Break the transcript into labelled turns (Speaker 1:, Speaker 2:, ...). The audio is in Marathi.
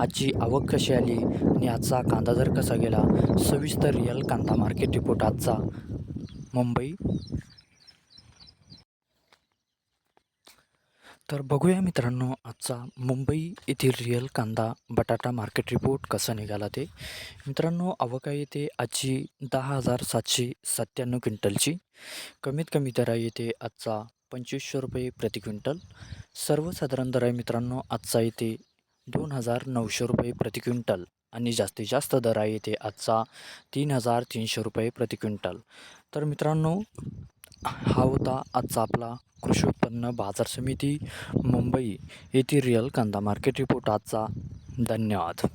Speaker 1: आजची आवक कशी आली आणि आजचा कांदा दर कसा गेला? सविस्तर रिअल कांदा मार्केट रिपोर्ट आजचा. मुंबई. तर बघूया मित्रांनो आजचा मुंबई येथील रिअल कांदा बटाटा मार्केट रिपोर्ट कसा निघाला ते. मित्रांनो आवक आहे येते आजची दहा हजार सातशे सत्त्याण्णव क्विंटलची. कमीत कमी दर आहे येते आजचा पंचवीसशे रुपये प्रति क्विंटल. सर्वसाधारण दर आहे मित्रांनो आजचा येते दोन हजार नऊशे रुपये प्रति क्विंटल आणि जास्तीत जास्त दर आहे येते आजचा तीन हजार तीनशे रुपये प्रति क्विंटल. तर मित्रांनो हा होता आजचा आपला कृषी उत्पन्न बाजार समिती मुंबई येथील रिअल कांदा मार्केट रिपोर्ट आजचा. धन्यवाद.